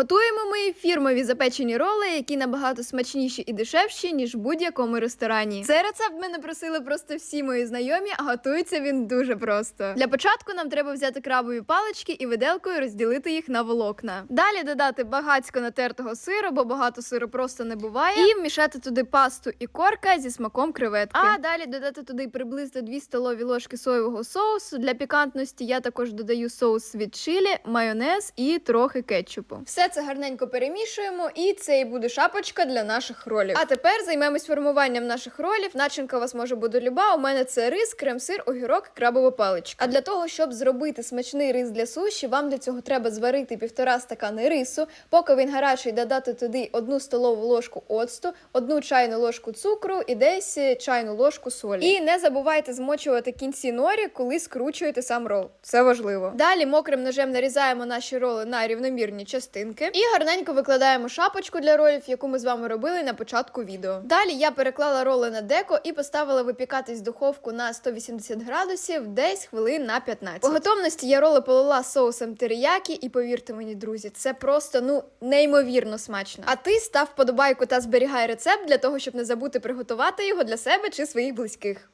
Готуємо ми фірмові запечені роли, які набагато смачніші і дешевші, ніж в будь-якому ресторані. Цей рецепт мене просили просто всі мої знайомі, а готується він дуже просто. Для початку нам треба взяти крабові палички і виделкою розділити їх на волокна. Далі додати багацько натертого сиру, бо багато сиру просто не буває. І вмішати туди пасту і корка зі смаком креветки. А далі додати туди приблизно 2 столові ложки соєвого соусу. Для пікантності я також додаю соус від чилі, майонез і трохи кетчупу. Все це гарненько перемішуємо, і це і буде шапочка для наших ролів. А тепер займемось формуванням наших ролів. Начинка у вас може бути люба. У мене це рис, крем-сир, огірок, крабова паличка. А для того, щоб зробити смачний рис для суші, вам для цього треба зварити півтора стакани рису. Поки він гарячий, додати туди одну столову ложку оцту, одну чайну ложку цукру і десь е, чайну ложку солі. І не забувайте змочувати кінці норі, коли скручуєте сам рол. Це важливо. Далі мокрим ножем нарізаємо наші роли на рівномірні частинки і гарненько викладаємо шапочку для ролів, яку ми з вами робили на початку відео. Далі я переклала роли на деко і поставила випікатись духовку на 180 градусів десь хвилин на 15. По готовності я роли полила соусом теріякі, і повірте мені, друзі, це просто ну неймовірно смачно. А ти став вподобайку та зберігай рецепт для того, щоб не забути приготувати його для себе чи своїх близьких.